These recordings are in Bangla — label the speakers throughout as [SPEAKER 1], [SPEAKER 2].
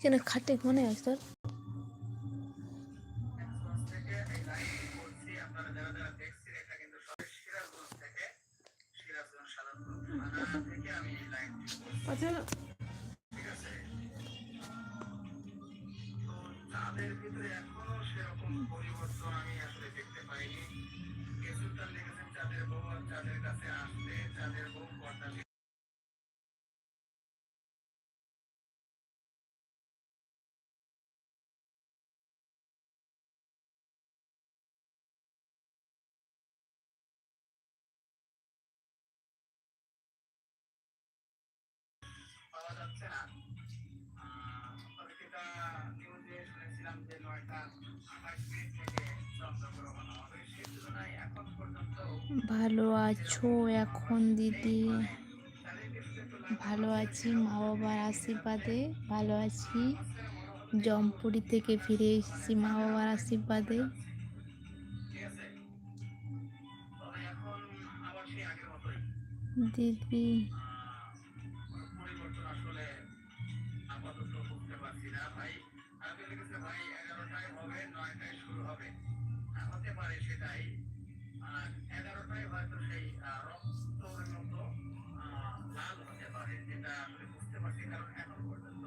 [SPEAKER 1] কেন খাটে মনে আছে ভালো আছো এখন, দিদি? ভালো আছি মা বাবার আশীর্বাদে ভালো আছি। জমপুরি থেকে ফিরে এসেছি মা বাবার আশীর্বাদে। দিদি
[SPEAKER 2] পারে সেটাই। আর এগারোটায় হয়তো সেই রক্তর মতো লাল হতে পারে যেটা আসলে বুঝতে পারছি কারণ এখন পর্যন্ত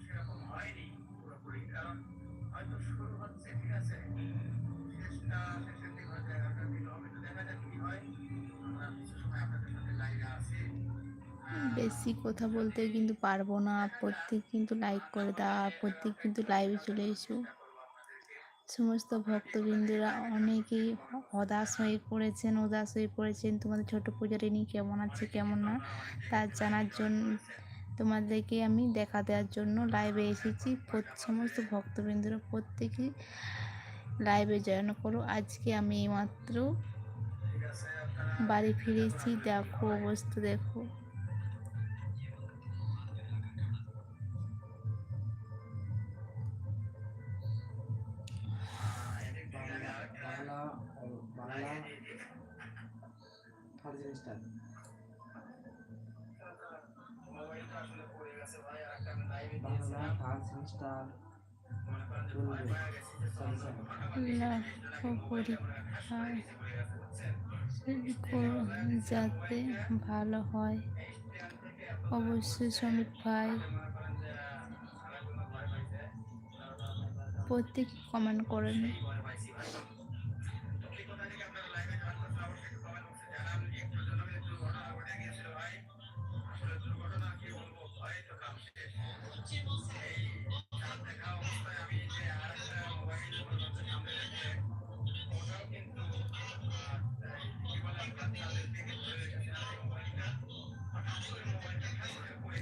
[SPEAKER 2] সেরকম হয়নি পুরোপুরি। কারণ হয়তো শুরু হচ্ছে ঠিক আছে? শেষটা শেষের দিক হয়তো হবে তো দেখা যাক কি হয়। আমরা কিছু সময় আপনাদের সাথে লাইভে আছি।
[SPEAKER 1] বেশি কথা বলতে কিন্তু পারব না। প্রত্যেক কিন্তু লাইক করে দাও প্রত্যেক কিন্তু লাইভে চলে এসো। সমস্ত ভক্তবৃন্দরা অনেকেই হতাশ হয়ে পড়েছেন, উদাস হয়ে পড়েছেন। তোমাদের ছোট পূজারিনী কেমন আছে, কেমন না, তা জানার জন্য তোমাদেরকে আমি দেখা দেওয়ার জন্য লাইভে এসেছি। সমস্ত ভক্তবৃন্দরা প্রত্যেকেই লাইভে জয়েন করো। আজকে আমি এইমাত্র বাড়ি ফিরেছি। দেখো অবস্থা, দেখো। পরীক্ষায় যাতে ভালো হয় অবশ্যই শ্রমিক ভাই প্রত্যেকে কমেন্ট করেন।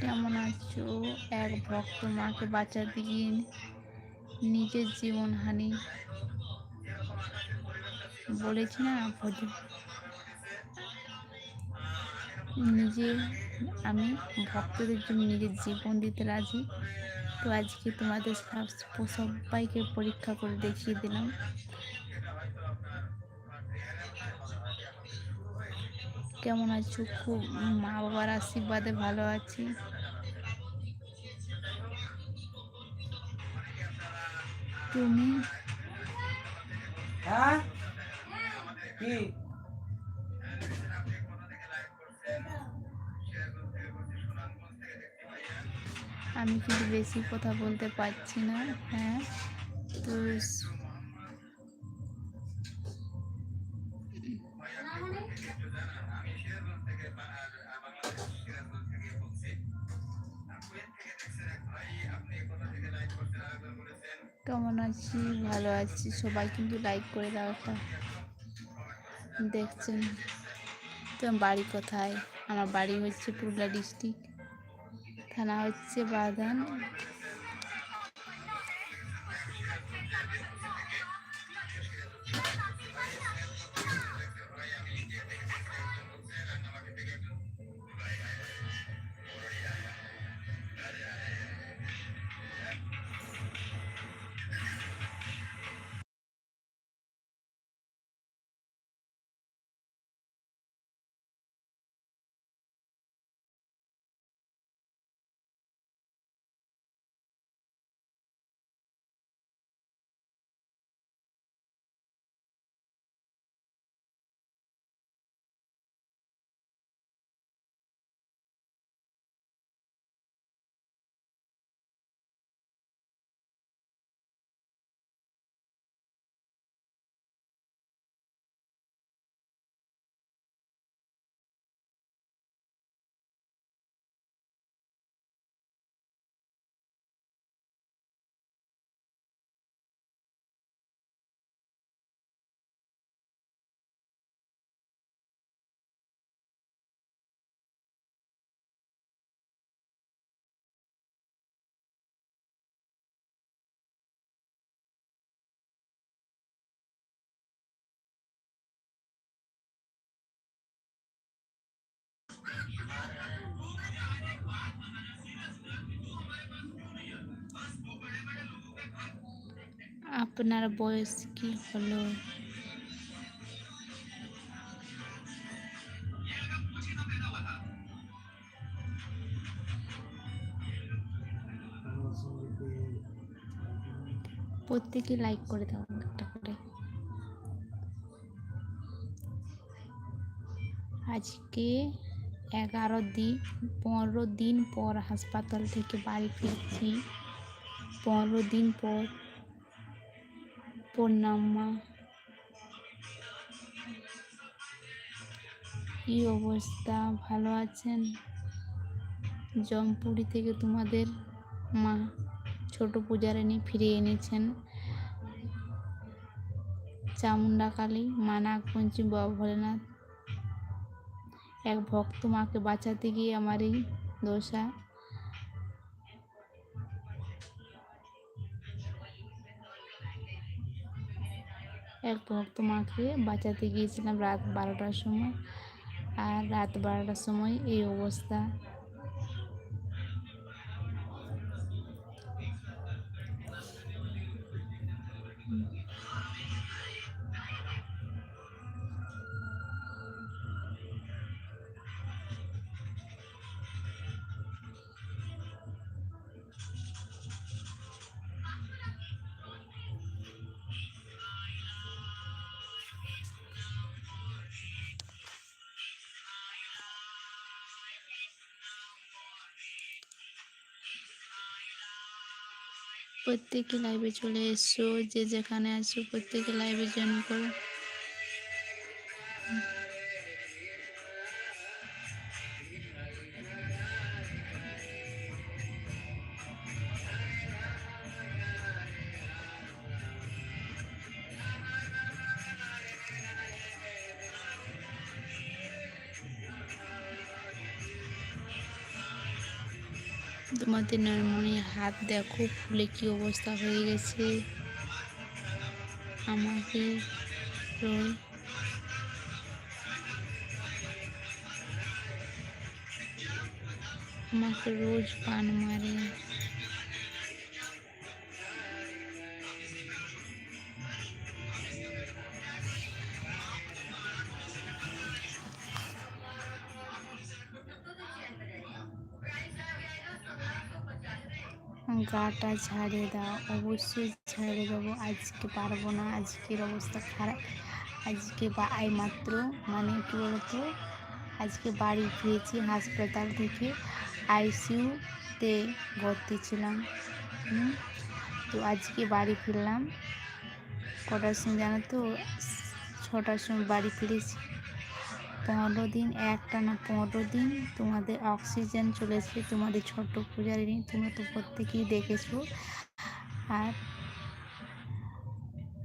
[SPEAKER 1] কেমন আছো? এক ভক্ত মাকে বাঁচাতে গিয়ে নিজের জীবন হানি।
[SPEAKER 2] যেরকম আকাশের পরিবেশটা ছিল
[SPEAKER 1] বলেছি না নিজে আমি ভক্তদের জন্য নিজের জীবন দিতে রাজি। তো আজকে তোমাদের সবাইকে পরীক্ষা করে দেখিয়ে দিলাম। কেমন আছো? খুব মা বাবার আশীর্বাদে ভালো আছি। তুমি?
[SPEAKER 3] হ্যাঁ? কি?
[SPEAKER 1] আমি কিন্তু বেশি কথা বলতে পারছি না হ্যাঁ? তো কেমন আছি? ভালো আছি। সবাই কিন্তু লাইক করে দাও একটা। দেখছেন? তোমার বাড়ি কোথায়? আমার বাড়ি হচ্ছে পুরুলিয়া ডিস্ট্রিক্ট থানা হচ্ছে বাগান।
[SPEAKER 2] আপনার বয়স কি হলো? প্রত্যেকে লাইক করে দাও একটা করে। আজকে এগারো দিন, পনেরো দিন পর হাসপাতাল থেকে বাড়ি ফিরছি। পনেরো দিন পর প্রণাম মা কি অবস্থা? ভালো আছেন? জমপুরি থেকে তোমাদের মা ছোট পূজারিনী ফিরিয়ে এনেছেন। চামুন্ডা কালী মা নাগপঞ্চমী বাবা ভোলেনাথ এক ভক্ত মাকে বাঁচাতে গিয়ে আমার এই দশা এক ভক্ত মাকে বাঁচাতে গিয়েছিলাম রাত বারোটার সময়। আর রাত বারোটার সময় এই অবস্থা। প্রত্যেকে লাইভে চলে এসো যে যেখানে আছো প্রত্যেকে লাইভে জয়েন করো। তোমাদের নরমণি হাত দেখো ফুলে কি অবস্থা হয়ে গেছে? আমাকে রোজ আমাকে রোজ পান মারে। গাটা ঝাড়িয়ে দাও, অবশ্যই ঝাড়িয়ে দেবো। আজকে পারব না, আজকের অবস্থা খারাপ। আজকে বা মাত্র মানে কী বলতো? আজকে বাড়ি ফিরেছি হাসপাতাল থেকে, আইসিইউতে ভর্তি ছিলাম। তো আজকে বাড়ি ফিরলাম। কটার সময় জানো তো? ছটার সময় বাড়ি ফিরেছি। পনেরো দিন একটা না পনেরো দিন তোমাদের অক্সিজেন চলেছে, তোমাদের ছোট্ট পূজারিনী তোমরা তো প্রত্যেকেই দেখেছ। আর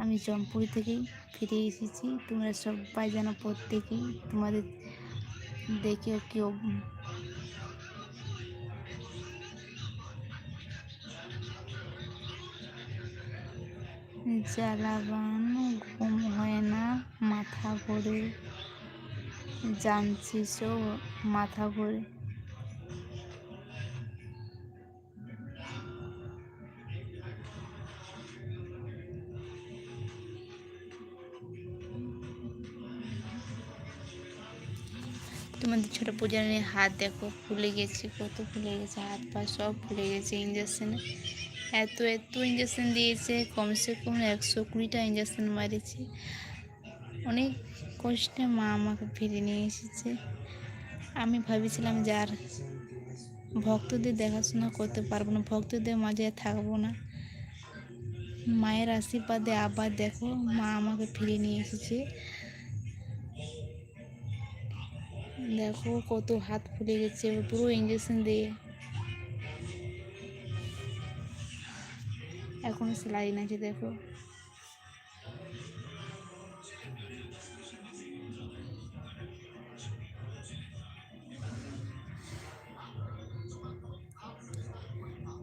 [SPEAKER 2] আমি জমপুরি থেকেই ফিরে এসেছি, তোমরা সবাই যেন প্রত্যেকেই তোমাদের দেখে কেউ জ্বালাবান, ঘুম হয় না, মাথা ঘোরে। জানছিস ও মাথা ঘোরে। তোমাদের ছোট পূজার হাত দেখো, ফুলে গেছে, কত ফুলে গেছে, হাত পা সব ফুলে গেছে ইঞ্জেকশনে এত এত ইঞ্জেকশন দিয়েছে, কমসে কম একশো কুড়িটা ইঞ্জেকশন মারিছে। অনেক কষ্টে মা আমাকে ফিরে নিয়ে এসেছে। আমি ভাবেছিলাম যে আর ভক্তদের দেখাশোনা করতে পারব না, ভক্তদের মাঝে থাকব না। মায়ের আশীর্বাদে আবার দেখো মা আমাকে ফিরে নিয়ে এসেছে। দেখো কত হাত ফুলে গেছে পুরো ইঞ্জেকশন দিয়ে। এখনও সেলাইন আছে, দেখো।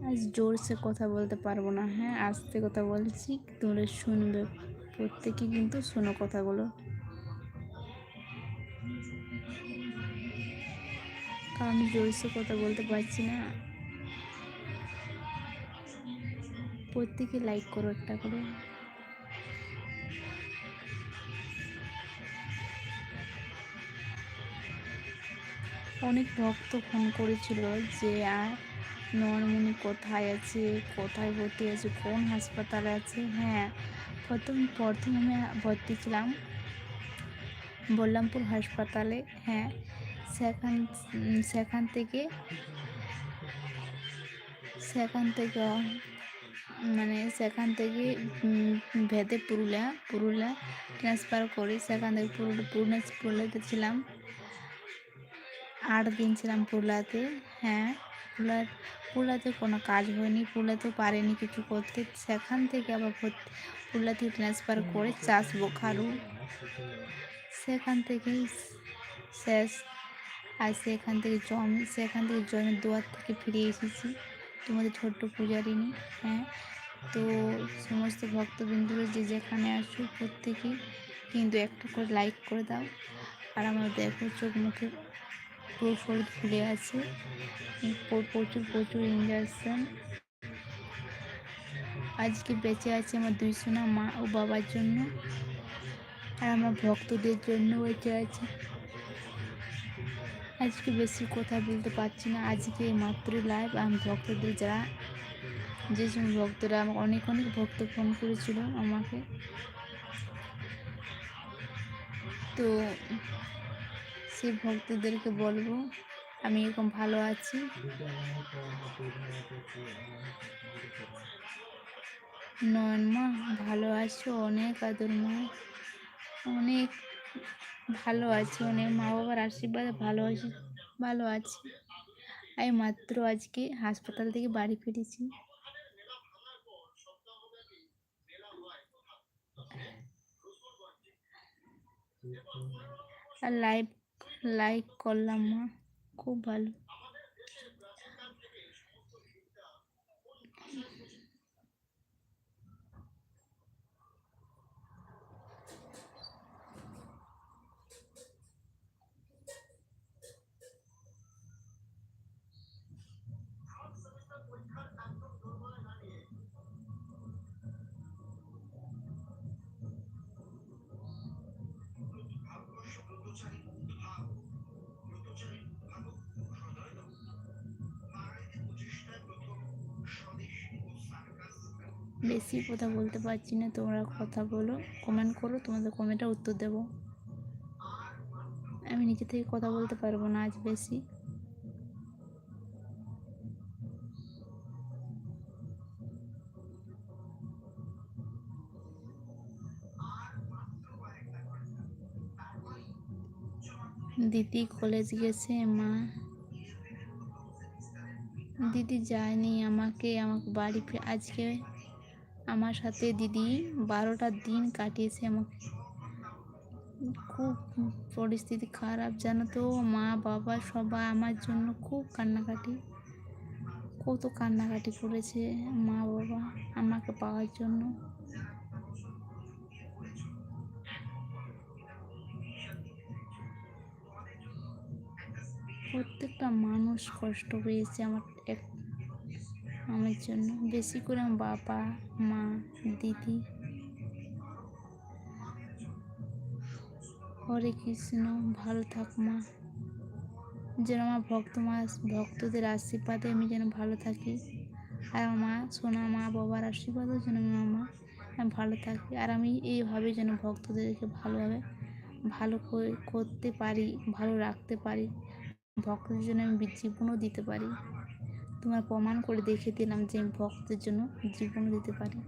[SPEAKER 2] আজ জোরসে কথা বলতে পারব না। হ্যাঁ আস্তে কথা বলছি, তোমরা শুনবে। প্রত্যেকে কিন্তু শোনো কথাগুলো। কারণ আমি জোরসে কথা বলতে পারছি না। প্রত্যেকে লাইক করো একটা করে। অনেক ভক্ত ফোন করেছিল যে আর নয়নমণি কোথায় আছে? কোথায় ভর্তি আছে? কোন হাসপাতালে আছে? হ্যাঁ প্রথম প্রথম আমি ভর্তি ছিলাম বল্লামপুর হাসপাতালে। হ্যাঁ সেখান সেখান থেকে সেখান থেকে মানে সেখান থেকে ভেদে পুরুলিয়া পুরুলিয়া ট্রান্সফার করি সেখান থেকে পুরুলিয়া পুরুলিয়াতে ছিলাম। আট দিন ছিলাম পুরুলিয়াতে। হ্যাঁ পুরুলিয়া পুরুলিয়াতে কোনো কাজ হয়নি পুরুলিয়াতেও পারেনি কিছু করতে। সেখান থেকে আবার থেকে ট্রান্সফার করে চাষ বোখারু। সেখান থেকেই শেষ। আর সেখান থেকে জমি, সেখান থেকে জমের দুয়ার থেকে ফিরে এসেছি। তোমাদের ছোট্ট পূজারিনী হ্যাঁ? তো সমস্ত ভক্তবিন্দুরা যে যেখানে আসো প্রত্যেকেই কিন্তু একটা করে লাইক করে দাও। আর আমার দেখো চোখ মুখে পুরো হলুদ ফুলে আছে। প্রচুর প্রচুর ইঞ্জেকশন আজকে বেঁচে আছে আমার দুই সোনা মা ও বাবার জন্য। আর আমার ভক্তদের জন্য বেঁচে আছে। আজকে বেশি কথা বলতে পারছি না। আজকে এই মাত্র লাইভ আমি ভক্তদের যারা যে সময় ভক্তরা আমাকে অনেক অনেক ভক্ত ফোন করেছিল আমাকে। তো সেই ভক্তদেরকে বলব, আমি এরকম ভালো আছি। নয়ন মা, ভালো আছো? অনেক আদর মা, অনেক ভালো আছি, অনেক মা বাবার আশীর্বাদে ভালো আছি ভালো আছি। আমি মাত্র আজকে হাসপাতাল থেকে বাড়ি ফিরেছি। আর লাইভ লাইক করলাম মা খুব ভালো বেশি কথা বলতে পারছি না, তোমরা কথা বলো কমেন্ট করো, তোমাদের কমেন্টের উত্তর দেবো। আমি নিজে থেকে কথা বলতে পারব না আজ বেশি। দিদি কলেজ গেছে, মা। দিদি যায়নি, আমাকে আমাকে বাড়ি আজকে আমার সাথে দিদি বারোটা দিন কাটিয়েছে আমাকে খুব পরিস্থিতি খারাপ, জানো তো? মা, বাবা সবাই আমার জন্য খুব কান্নাকাটি, কত কান্নাকাটি করেছে মা, বাবা আমাকে পাওয়ার জন্য। প্রত্যেকটা মানুষ কষ্ট পেয়েছে, আমার এক আমার জন্য। বেশি করে আমার বাবা, মা, দিদি। হরে কৃষ্ণ, ভালো থাক মা। যেন আমার ভক্ত মা, ভক্তদের আশীর্বাদে আমি যেন ভালো থাকি। আর আমার মা, সোনা মা, বাবার আশীর্বাদও যেন আমার মা আমি ভালো থাকি। আর আমি এইভাবে যেন ভক্তদেরকে ভালোভাবে ভালো করতে পারি, ভালো রাখতে পারি। ভক্তদের জন্য আমি জীবনও দিতে পারি। তোমার প্রমাণ করে দেখিয়ে দিলাম যে আমি ভক্তের জন্য জীবন দিতে পারি।